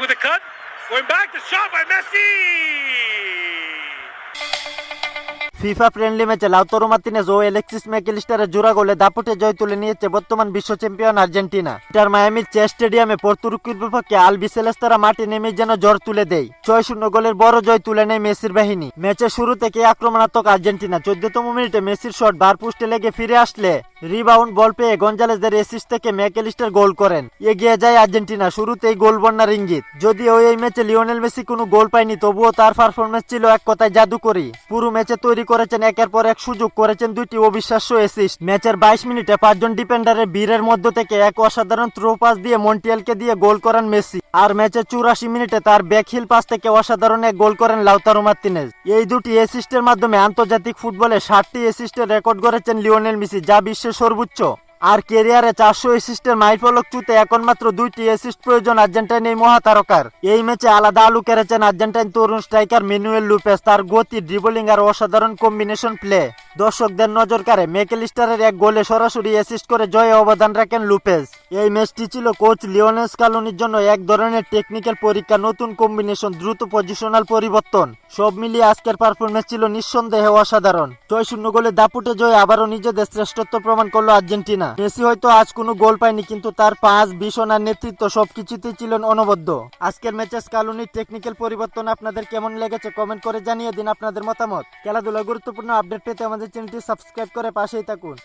with a cut. Going back, the shot by Messi. FIFA friendly ম্যাচে Lautaro Martinez ও Alexis ম্যাকেলিস্টারের জোড়া গোলে দাপটে জয় তুলে নিয়েছে বর্তমান বিশ্ব চ্যাম্পিয়ন আর্জেন্টিনা। ইন্টার মায়ামির চেস স্টেডিয়ামে পর্তুরুকির বিপক্ষে আল বিসেলেস্তারা মাঠে নেমে যেন জ্বর তুলে দেয়। ছয় শূন্য গোলের বড় জয় তুলে নেয় মেসির বাহিনী। ম্যাচের শুরু থেকে আক্রমণাত্মক আর্জেন্টিনা। চোদ্দতম মিনিটে মেসির শট বার পোস্টে লেগে ফিরে আসলে রিবাউন্ড বল পেয়ে গঞ্জালেসদের এসিস থেকে ম্যাকেলিস্টার গোল করেন। এগিয়ে যায় আর্জেন্টিনা, শুরুতেই গোল বন্যার ইঙ্গিত। যদিও এই ম্যাচে লিওনেল মেসি কোনো গোল পায়নি, তবুও তার পারফরমেন্স ছিল এক কথায় জাদুকরি। পুরো ম্যাচে তৈরি করেছেন, একের পর এক সুযোগ করেছেন দুইটি অবিশ্বাস্য অ্যাসিস্ট ম্যাচের বাইশ মিনিটে পাঁচজন ডিফেন্ডারের বীরের মধ্য থেকে এক অসাধারণ থ্রো পাস দিয়ে মন্টিয়ালকে দিয়ে গোল করেন মেসি। আর ম্যাচের চুরাশি মিনিটে তার ব্যাকহিল পাস থেকে অসাধারণ এক গোল করেন লাউতারো মার্তিনেজ। এই দুটি অ্যাসিস্টের মাধ্যমে আন্তর্জাতিক ফুটবলে ষাটটি অ্যাসিস্টের রেকর্ড করেছেন লিওনেল মেসি, যা বিশ্বের সর্বোচ্চ। আর কেরিয়ারে চারশো অ্যাসিস্টের মাইলফলক চুতে এখন মাত্র দুইটি এসিস্ট প্রয়োজন আর্জেন্টাইন এই মহাতারকার। এই ম্যাচে আলাদা আলু কেড়েছেন আর্জেন্টাইন তরুণ স্ট্রাইকার মেনুয়েল লুপেস তার গতি ড্রিবলিং আর অসাধারণ কম্বিনেশন প্লে দর্শকদের নজর কাড়ে মেকেলিস্টারের এক গোলে সরাসরি অ্যাসিস্ট করে জয়ে অবদান রাখেন লুপেস এই ম্যাচটি ছিল কোচ লিওনেস কালোনির জন্য এক ধরনের টেকনিক্যাল পরীক্ষা, নতুন কম্বিনেশন দ্রুত পজিশনাল পরিবর্তন। সব মিলিয়ে আজকের পারফরমেন্স ছিল নিঃসন্দেহে অসাধারণ। ছয় শূন্য গোলে দাপুটে জয় আবারও নিজেদের শ্রেষ্ঠত্ব প্রমাণ করল আর্জেন্টিনা। মেসি হয়তো আজ কোনো গোল পায়নি, কিন্তু তার পাঁচ ভীষণ আর নেতৃত্ব সবকিছুতেই ছিলেন অনবদ্য। আজকের ম্যাচে স্কালুনির টেকনিক্যাল পরিবর্তন আপনাদের কেমন লেগেছে কমেন্ট করে জানিয়ে দিন আপনাদের মতামত। খেলাধুলা গুরুত্বপূর্ণ আপডেট পেতে আমাদের চ্যানেলটি সাবস্ক্রাইব করে পাশেই থাকুন।